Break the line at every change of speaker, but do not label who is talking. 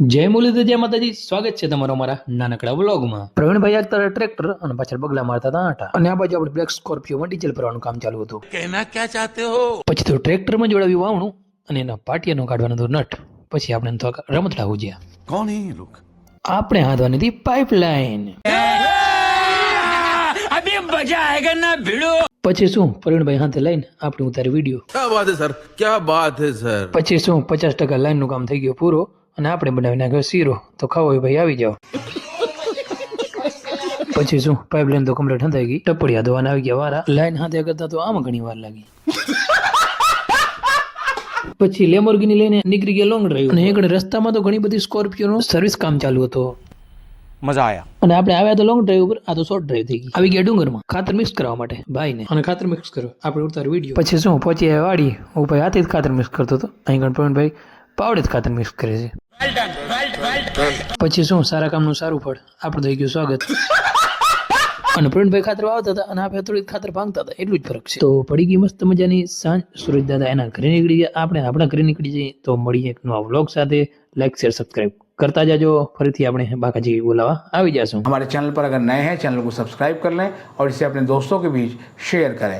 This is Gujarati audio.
જય મુરલીધર જય માતાજી. સ્વાગત છે તમારો અમારા નાનકડા વ્લોગમાં. પ્રવીણભાઈ અત્યારે ટ્રેક્ટર અને પાછળ બગલા મારતા હતા અને આ બાજુ આપણે બ્લેક સ્કોર્પિયોમાં ડીઝલ ભરવાનું કામ ચાલુ હતું.
કેના ક્યાં ચાહતે હો?
પછી તો ટ્રેક્ટરમાં જોડાવ્યું વાવણું અને એના પાટિયાનું કાઢવાનું હતું નટ. પછી આપણે રમતડા ઉજ્યા.
કોણ હે
આપણે હાંધવાની હતી પાઇપલાઇન મજા આયેગા પછી શું પ્રવીણભાઈ હાથે લઈને આપણે ઉતારી વીડિયો
ક્યાં બાત હે સર? ક્યાં બાત હે સર?
પછી શું પચાસ ટકા લાઈનનું કામ થઈ ગયું પૂરું. અને આપણે બનાવી નાખ્યો શીરો. તો ખાવો ભાઈ આવી જાઓ. પછી શું? પાઇપ પાઇપલાઇન તો કમ્પ્લીટ હંધાઈ ગઈ. ટપડિયા ધોવાના આવી ગયા વારા. લાઈન હાથે કરતા તો આમ ઘણી વાર લાગી. પછી લેમોર્ગીની લઈને નીકળી ગયા લોંગ ડ્રાઈવ અને એકડે રસ્તામાં તો ઘણી બધી સ્કોર્પિયો સ્કોર્પિયોનું સર્વિસ કામ ચાલુ હતો.
મજા આવ્યા
અને આપણે આવ્યા તો લોંગ ડ્રાઈવ ઉપર. આ તો શોર્ટ ડ્રાઈવ થઈ ગઈ. આવી ગયા ડુંગરમાં. ખાતર મિક્સ કરવા માટે. ભાઈને. અને ખાતર મિક્સ કરો. આપણે ઉતાર વીડિયો પછી શું? પહોંચી વાડી. હું ભાઈ હાથે જ ખાતર મિક્સ કરતો હતો. અહીં ગણપણભાઈ પાવડે જ ખાતર મિક્સ કરે છે પછી શું સારા કામનું સારું ફળ આપણે થઈ ગયું સ્વાગત અને પ્રવીણભાઈ ખાતર વાવતા હતા અને આપણે થોડીક ખાતર ભાંગતા હતા એટલું જ ફરક છે તો પડી ગઈ મસ્ત મજાની સાંજ સુરજ દાદા એના ઘરે નીકળી ગયા આપણે આપણા ઘરે નીકળી જઈએ તો મળીએ એક નવા વ્લોગ સાથે લાઈક શેર સબસ્ક્રાઇબ કરતા જાજો ફરીથી આપણે બાકાજી બોલાવા આવી જાશું
हमारे चैनल पर अगर नए हैं चैनल को सब्सक्राइब कर लें और इसे अपने दोस्तों के बीच शेयर करें